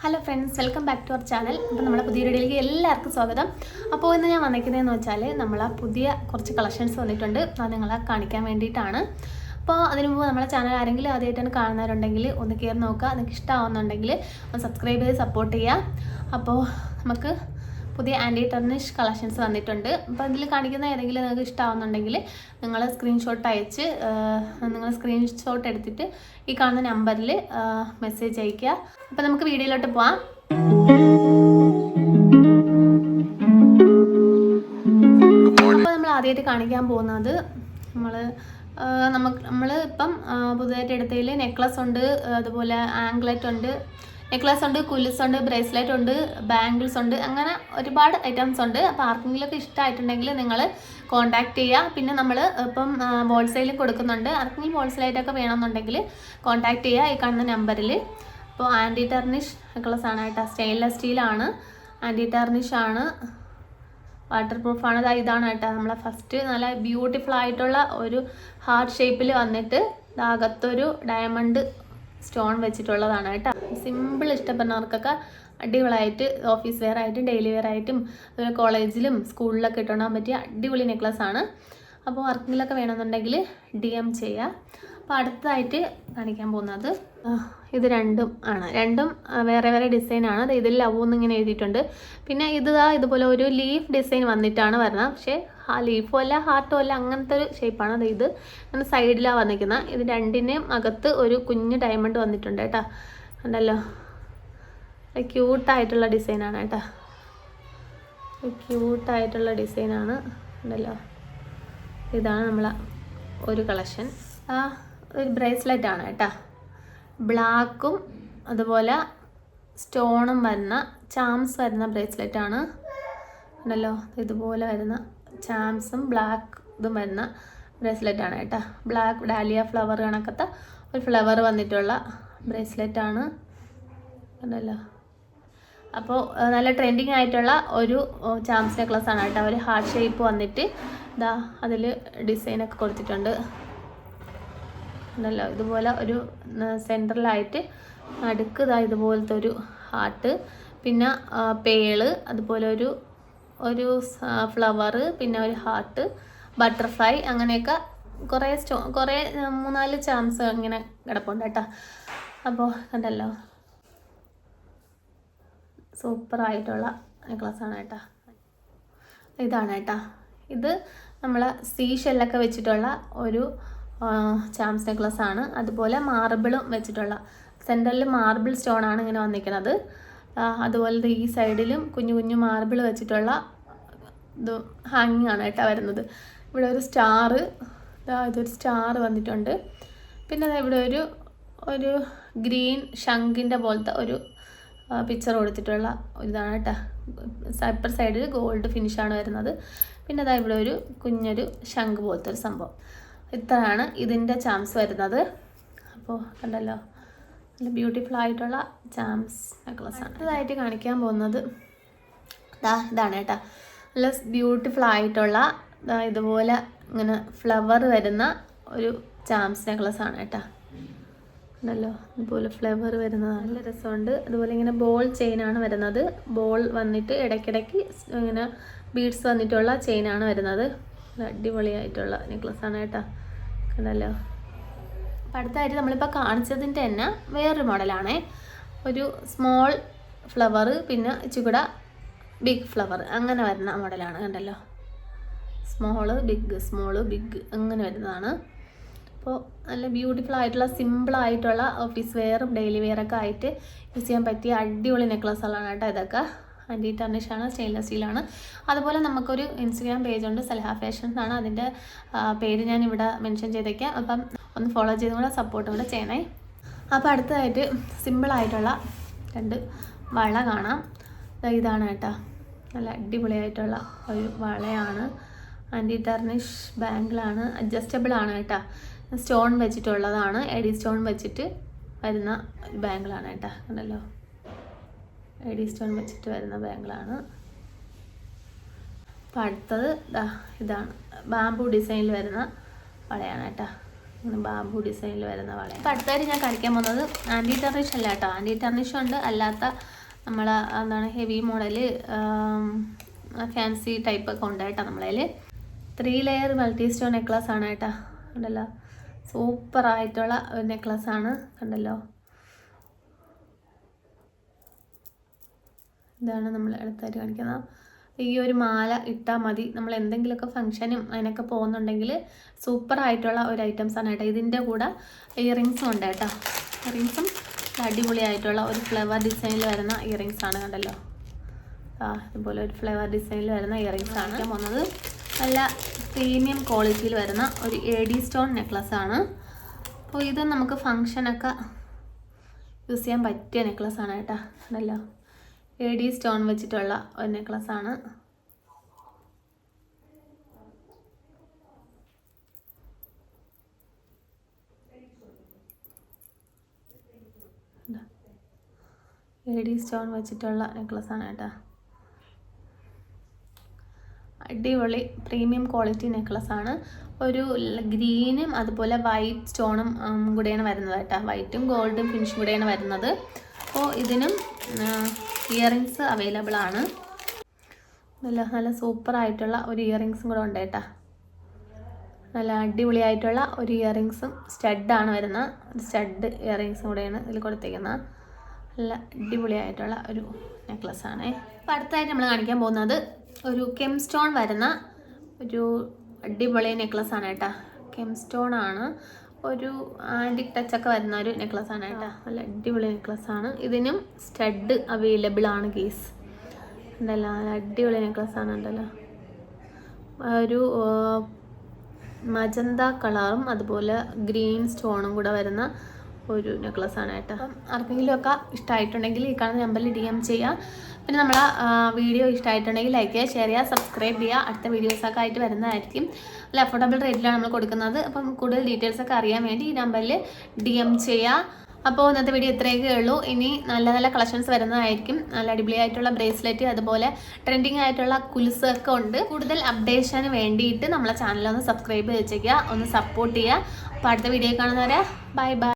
Hello friends welcome back to our channel അപ്പോൾ നമ്മുടെ പുതിയ വീഡിയോയിലേക്ക് എല്ലാവർക്കും സ്വാഗതം. അപ്പോൾ ഇന്ന് ഞാൻ വന്നിരിക്കുന്നതെന്ന് വെച്ചാൽ നമ്മൾ പുതിയ കുറച്ച് കളക്ഷൻസ് വന്നിട്ടുണ്ട്. അത് നിങ്ങളെ കാണിക്കാൻ വേണ്ടിയിട്ടാണ്. അപ്പോൾ അതിനു മുമ്പ് നമ്മളെ ചാനൽ ആരെങ്കിലും ആദ്യമായിട്ടാണ് കാണുന്നവരുണ്ടെങ്കിൽ ഒന്ന് കയറി നോക്കുക. നിങ്ങൾക്ക് ഇഷ്ടമാവുന്നുണ്ടെങ്കിൽ ഒന്ന് സബ്സ്ക്രൈബ് ചെയ്ത് സപ്പോർട്ട് ചെയ്യുക. അപ്പോൾ നമുക്ക് പുതിയ ആന്റി ടെർണിഷ് കളക്ഷൻസ് വന്നിട്ടുണ്ട്. അപ്പോൾ അതിൽ കാണിക്കുന്ന ഏതെങ്കിലും നിങ്ങൾക്ക് ഇഷ്ടമാവുന്നുണ്ടെങ്കിൽ നിങ്ങൾ സ്ക്രീൻഷോട്ട് അയച്ച് നിങ്ങൾ സ്ക്രീൻഷോട്ട് എടുത്തിട്ട് ഈ കാണുന്ന നമ്പറിൽ മെസ്സേജ് അയയ്ക്കുക. അപ്പോൾ നമുക്ക് വീഡിയോയിലോട്ട് പോവാം. അപ്പോൾ നമ്മൾ ആദ്യമായിട്ട് കാണിക്കാൻ പോകുന്നത് നമ്മൾ നമുക്ക് നമ്മൾ ഇപ്പം പുതുതായിട്ട് എടുത്തതിൽ നെക്ലസ് ഉണ്ട് അതുപോലെ ആംഗ്ലറ്റ് ഉണ്ട് നെക്ലസ് ഉണ്ട് കുലിസ് ഉണ്ട് ബ്രേസ്ലെറ്റ് ഉണ്ട് ബാംഗിൾസ് ഉണ്ട് അങ്ങനെ ഒരുപാട് ഐറ്റംസ് ഉണ്ട്. അപ്പോൾ ആർക്കെങ്കിലുമൊക്കെ ഇഷ്ടമായിട്ടുണ്ടെങ്കിൽ നിങ്ങൾ കോൺടാക്റ്റ് ചെയ്യുക പിന്നെ നമ്മൾ ഇപ്പം ഹോൾസെയിൽ കൊടുക്കുന്നുണ്ട്. ആർക്കെങ്കിലും ഹോൾസെയിലായിട്ടൊക്കെ വേണമെന്നുണ്ടെങ്കിൽ കോൺടാക്റ്റ് ചെയ്യുക ഈ കാണുന്ന നമ്പറിൽ അപ്പോൾ ആന്റി ടെർണിഷ് നെക്ലസ് ആണ് കേട്ടോ സ്റ്റെയിൻലെസ് സ്റ്റീലാണ് ആന്റി ടെർണിഷ് ആണ്. വാട്ടർ പ്രൂഫാണ് ദാ ഇതാണ് കേട്ടോ നമ്മളെ ഫസ്റ്റ് നല്ല ബ്യൂട്ടിഫുൾ ആയിട്ടുള്ള ഒരു ഹാർട്ട് ഷേപ്പിൽ വന്നിട്ട് അകത്തൊരു ഡയമണ്ട് സ്റ്റോൺ വെച്ചിട്ടുള്ളതാണ് കേട്ടോ. സിമ്പിൾ ഇഷ്ടപ്പെടുന്നവർക്കൊക്കെ അടിപൊളിയായിട്ട് ഓഫീസ് വെയർ ആയിട്ടും ഡെയിലി വെയർ ആയിട്ടും അതുപോലെ കോളേജിലും സ്കൂളിലൊക്കെ ഇട്ടുകൊണ്ടാൻ പറ്റിയ അടിപൊളി നെക്ലസ് ആണ്. അപ്പോൾ വർക്കിങ്ങിലൊക്കെ വേണമെന്നുണ്ടെങ്കിൽ ഡി എം ചെയ്യുക. അപ്പോൾ അടുത്തതായിട്ട് കാണിക്കാൻ പോകുന്നത് ഇത് രണ്ടും ആണ്. രണ്ടും വേറെ വേറെ ഡിസൈനാണ് അത് ഇതിൽ ലവ് എന്നിങ്ങനെ എഴുതിയിട്ടുണ്ട്. പിന്നെ ഇത് ദാ ഇതുപോലെ ഒരു ലീഫ് ഡിസൈൻ വന്നിട്ടാണ് വരുന്നത്. പക്ഷേ ആ ലീഫോ അല്ല ഹാർട്ടോ അല്ല അങ്ങനത്തെ ഒരു ഷേപ്പാണ് അത് ഇത്. അങ്ങനെ സൈഡിലാണ് വന്നിരിക്കുന്നത്. ഇത് രണ്ടിന്റെയും അകത്ത് ഒരു കുഞ്ഞ് ഡയമണ്ട് വന്നിട്ടുണ്ട് കേട്ടോ. കണ്ടല്ലോ ക്യൂട്ടായിട്ടുള്ള ഡിസൈനാണ് കേട്ടോ. ക്യൂട്ടായിട്ടുള്ള ഡിസൈനാണ് ഉണ്ടല്ലോ. ഇതാണ് നമ്മളെ ഒരു കളക്ഷൻ ആ ഒരു ബ്രേസ്ലെറ്റ് ആണ് കേട്ടോ. ബ്ലാക്കും അതുപോലെ സ്റ്റോണും വരുന്ന ചാംസ് വരുന്ന ബ്രേസ്ലെറ്റ് ആണ്. ഉണ്ടല്ലോ. ഇതുപോലെ വരുന്ന ചാംസും ബ്ലാക്ക് ഇതും വരുന്ന ബ്രേസ്ലെറ്റ് ആണ് കേട്ടോ. ബ്ലാക്ക് ഡാലിയ ഫ്ലവർ കണക്കത്തെ ഒരു ഫ്ലവർ വന്നിട്ടുള്ള ബ്രേസ്ലെറ്റ് ആണ്. അതല്ലോ അപ്പോൾ നല്ല ട്രെൻഡിങ് ആയിട്ടുള്ള ഒരു ചാംസ് നെക്ലസ് ആണ് കേട്ടോ. ഒരു ഹാർട്ട് ഷേപ്പ് വന്നിട്ട് ഇതാ അതിൽ ഡിസൈനൊക്കെ കൊടുത്തിട്ടുണ്ട്. ഉണ്ടല്ലോ ഇതുപോലെ ഒരു സെന്ററിലായിട്ട് നടുക്ക് ഇതാ ഇതുപോലത്തെ ഒരു ഹാർട്ട് പിന്നെ പേൾ അതുപോലെ ഒരു ഒരു ഫ്ലവർ പിന്നെ ഒരു ഹാർട്ട് ബട്ടർഫ്ലൈ അങ്ങനെയൊക്കെ കുറേ സ്റ്റോ കുറേ മൂന്നാൽ ചാംസ് ഇങ്ങനെ കിടപ്പുണ്ട് കേട്ടോ. അപ്പോൾ കണ്ടല്ലോ. സൂപ്പറായിട്ടുള്ള നെക്ലസ് ആണ് കേട്ടോ. ഇതാണ് കേട്ടോ. ഇത് നമ്മൾ സീ ഷെല്ലൊക്കെ വെച്ചിട്ടുള്ള ഒരു ചാംസ് നെക്ലസ് ആണ് അതുപോലെ മാർബിളും വെച്ചിട്ടുള്ള. സെന്ററിൽ മാർബിൾ സ്റ്റോൺ ആണ് ഇങ്ങനെ വന്നിരിക്കുന്നത്. അതുപോലെ ഈ സൈഡിലും കുഞ്ഞു കുഞ്ഞു മാർബിൾ വെച്ചിട്ടുള്ള ഇത് ഹാങ്ങിങ് ആണ് കേട്ടോ വരുന്നത്. ഇവിടെ ഒരു സ്റ്റാറ് ഇതൊരു സ്റ്റാർ വന്നിട്ടുണ്ട്. പിന്നെ ഇവിടെ ഒരു ഒരു ഗ്രീൻ ശംഖിന്റെ പോലത്തെ ഒരു പിക്ചർ കൊടുത്തിട്ടുള്ള ഇതാണ് കേട്ടോ. അപ്പർ സൈഡിൽ ഗോൾഡ് ഫിനിഷാണ് വരുന്നത്. പിന്നെ അതാ ഇവിടെ ഒരു കുഞ്ഞൊരു ശംഖ് പോലത്തെ ഒരു സംഭവം. ഇത്രയാണ് ഇതിന്റെ ചാംസ് വരുന്നത്. അപ്പോൾ കണ്ടല്ലോ നല്ല ബ്യൂട്ടിഫുൾ ആയിട്ടുള്ള ചാംസ് നെക്ലസ് ആണ്. ഇതായിട്ട് കാണിക്കാൻ പോകുന്നത് ഇതാ ഇതാണ് കേട്ടോ. നല്ല ബ്യൂട്ടിഫുൾ ആയിട്ടുള്ള ഇതുപോലെ ഇങ്ങനെ ഫ്ലവർ വരുന്ന ഒരു ചാംസ് നെക്ലസ് ആണ് കേട്ടോ. ഉണ്ടല്ലോ. അതുപോലെ ഫ്ലവർ വരുന്നതാണ്. നല്ല രസമുണ്ട്. അതുപോലെ ഇങ്ങനെ ബോൾ ചെയിനാണ് വരുന്നത്. ബോൾ വന്നിട്ട് ഇടയ്ക്കിടയ്ക്ക് ഇങ്ങനെ ബീഡ്സ് വന്നിട്ടുള്ള ചെയിനാണ് വരുന്നത്. അടിപൊളിയായിട്ടുള്ള നെക്ലസ് ആണ് കേട്ടോ. കണ്ടല്ലോ. അപ്പം അടുത്തായിട്ട് നമ്മളിപ്പോൾ കാണിച്ചതിന്റെ തന്നെ വേറൊരു മോഡലാണേ ഒരു സ്മോൾ ഫ്ലവർ പിന്നെ ഇച്ചിരി ബിഗ് ഫ്ലവർ അങ്ങനെ വരുന്ന മോഡലാണ് കണ്ടല്ലോ. സ്മോൾ ബിഗ് സ്മോൾ ബിഗ് അങ്ങനെ വരുന്നതാണ്. അപ്പോൾ നല്ല ബ്യൂട്ടിഫുൾ ആയിട്ടുള്ള സിമ്പിൾ ആയിട്ടുള്ള ഓഫീസ് വെയറും ഡെയിലി വെയറൊക്കെ ആയിട്ട് യൂസ് ചെയ്യാൻ പറ്റിയ അടിപൊളി നെക്ലസ്സുകളാണ് കേട്ടോ ഇതൊക്കെ. ആന്റി ടർണിഷാണ് സ്റ്റെയിൻലെസ് സ്റ്റീലാണ് അതുപോലെ നമുക്കൊരു ഇൻസ്റ്റഗ്രാം പേജുണ്ട് സലഹ ഫാഷൻ എന്നാണ്. അതിന്റെ പേര് ഞാൻ ഇവിടെ മെൻഷൻ ചെയ്തേക്കാം. അപ്പം ഒന്ന് ഫോളോ ചെയ്തും കൂടെ സപ്പോർട്ടും കൂടെ ചെയ്യണേ. അപ്പോൾ അടുത്തതായിട്ട് സിമ്പിളായിട്ടുള്ള രണ്ട് വള കാണാം. ഇതാണ് കേട്ടോ. നല്ല അടിപൊളിയായിട്ടുള്ള ഒരു വളയാണ്. ആന്റി ടർണിഷ് ബാങ്കിളാണ് അഡ്ജസ്റ്റബിൾ ആണ് കേട്ടോ. സ്റ്റോൺ വെച്ചിട്ടുള്ളതാണ്. എഡി സ്റ്റോൺ വെച്ചിട്ട് വരുന്ന ബാങ്കിളാണ് കേട്ടോ. കണ്ടല്ലോ? എഡി സ്റ്റോൺ വെച്ചിട്ട് വരുന്ന ബാങ്കിളാണ് അപ്പോൾ അടുത്തത് ഇതാണ്. ബാംബു ഡിസൈനിൽ വരുന്ന വളയാണ് കേട്ടോ. ഇങ്ങനെ ബാബു ഡിസൈനിൽ വരുന്ന വളയാണ്. അപ്പോൾ അടുത്തായിട്ട് ഞാൻ കാണിക്കാൻ പോകുന്നത് ആന്റി ടർണിഷ് അല്ല കേട്ടോ. ആന്റി ടർണിഷ് ഉണ്ട്. അല്ലാത്ത നമ്മൾ എന്താണ് ഹെവി മോഡൽ ഫാൻസി ടൈപ്പ് ഒക്കെ ഉണ്ട് കേട്ടോ നമ്മളതിൽ three layer multi stone necklace ആണ് കേട്ടോ. കണ്ടല്ലോ? സൂപ്പർ ആയിട്ടുള്ള ഒരു നെക്ലസ് ആണ്. കണ്ടല്ലോ? ഇതാണ് നമ്മൾ അടുത്തായിട്ട് കാണിക്കുന്നത്. ഈ ഒരു മാല ഇട്ടാൽ മതി. നമ്മൾ എന്തെങ്കിലുമൊക്കെ ഫംഗ്ഷനും അതിനൊക്കെ പോകുന്നുണ്ടെങ്കിൽ സൂപ്പർ ആയിട്ടുള്ള ഒരു ഐറ്റംസ് ആണ് കേട്ടോ. ഇതിന്റെ കൂടെ ഇയറിങ്സും ഉണ്ട് കേട്ടോ. ഇയറിങ്സും അടിപൊളിയായിട്ടുള്ള ഒരു ഫ്ലവർ ഡിസൈനിൽ വരുന്ന ഇയറിങ്സ് ആണ് കണ്ടല്ലോ. ആ ഇതുപോലെ ഒരു ഫ്ലവർ ഡിസൈനിൽ വരുന്ന ഇയറിങ്സ് ആണ്. പോകുന്നത്. നല്ല പ്രീമിയം ക്വാളിറ്റിയിൽ വരുന്ന ഒരു എ ഡി സ്റ്റോൺ നെക്ലസ് ആണ്. അപ്പോൾ ഇത് നമുക്ക് ഫങ്ഷനൊക്കെ യൂസ് ചെയ്യാൻ പറ്റിയ നെക്ലസ് ആണ് കേട്ടോ. കണ്ടല്ലോ? എ ഡി സ്റ്റോൺ വെച്ചിട്ടുള്ള ഒരു നെക്ലസ് ആണ്. എ ഡി സ്റ്റോൺ വെച്ചിട്ടുള്ള നെക്ലസ് ആണ് കേട്ടോ. അടിപൊളി പ്രീമിയം ക്വാളിറ്റി നെക്ലസ് ആണ്. ഒരു ഗ്രീനും അതുപോലെ വൈറ്റ് സ്റ്റോണും കൂടെയാണ് വരുന്നത് കേട്ടോ. വൈറ്റും ഗോൾഡും ഫിനിഷും കൂടെയാണ് വരുന്നത്. അപ്പോൾ ഇതിനും ഇയറിങ്സ് അവൈലബിൾ ആണ്. നല്ല നല്ല സൂപ്പർ ആയിട്ടുള്ള ഒരു ഇയറിങ്സും കൂടെ ഉണ്ട് കേട്ടോ. നല്ല അടിപൊളിയായിട്ടുള്ള ഒരു ഇയറിങ്സും സ്റ്റഡാണ് വരുന്നത് സ്റ്റഡ് ഇയറിങ്സും കൂടെയാണ് ഇതിൽ കൊടുത്തേക്കുന്നത്. നല്ല അടിപൊളിയായിട്ടുള്ള ഒരു നെക്ലസ് ആണ് അപ്പോൾ അടുത്തായിട്ട് നമ്മൾ കാണിക്കാൻ പോകുന്നത് ഒരു കെം സ്റ്റോൺ വരുന്ന ഒരു അടിപൊളി നെക്ലസ് ആണ് കേട്ടോ. കെം സ്റ്റോൺ ആണ് ഒരു ആന്റിക് ടച്ചൊക്കെ വരുന്ന ഒരു നെക്ലസ് ആണ് കേട്ടോ. നല്ല അടിപൊളി നെക്ലസ് ആണ് ഇതിനും സ്റ്റഡ് അവൈലബിൾ ആണ് കേസ് ഉണ്ടല്ലോ നല്ല അടിപൊളി നെക്ലസ് ആണ് ഉണ്ടല്ലോ. ഒരു മജന്ത കളറും അതുപോലെ ഗ്രീൻ സ്റ്റോണും കൂടെ വരുന്ന ഒരു നെക്ലസ് ആണ് കേട്ടോ അപ്പം ആർക്കെങ്കിലും ഒക്കെ ഇഷ്ടമായിട്ടുണ്ടെങ്കിൽ ഈ കാണുന്ന നമ്പറിൽ ഡി എം ചെയ്യുക പിന്നെ നമ്മളെ വീഡിയോ ഇഷ്ടമായിട്ടുണ്ടെങ്കിൽ ലൈക്ക് ചെയ്യുക ഷെയർ ചെയ്യുക സബ്സ്ക്രൈബ് ചെയ്യുക. അടുത്ത വീഡിയോസൊക്കെ ആയിട്ട് വരുന്നതായിരിക്കും. നല്ല അഫോർഡബിൾ റേറ്റിലാണ് നമ്മൾ കൊടുക്കുന്നത്. അപ്പം കൂടുതൽ ഡീറ്റെയിൽസ് ഒക്കെ അറിയാൻ വേണ്ടി ഈ നമ്പറിൽ ഡി എം ചെയ്യുക അപ്പോൾ ഇന്നത്തെ വീഡിയോ ഇത്രയൊക്കെ ഉള്ളൂ. ഇനി നല്ല നല്ല കളക്ഷൻസ് വരുന്നതായിരിക്കും. നല്ല അടിപൊളിയായിട്ടുള്ള ബ്രേസ്ലെറ്റ് അതുപോലെ ട്രെൻഡിങ് ആയിട്ടുള്ള കുലുസ് ഒക്കെ ഉണ്ട്. കൂടുതൽ അപ്ഡേഷന് വേണ്ടിയിട്ട് നമ്മളെ ചാനലൊന്ന് സബ്സ്ക്രൈബ് വെച്ചേക്കുക. ഒന്ന് സപ്പോർട്ട് ചെയ്യുക. അപ്പോൾ അടുത്ത വീഡിയോ കാണുന്നവരെ ബൈ ബൈ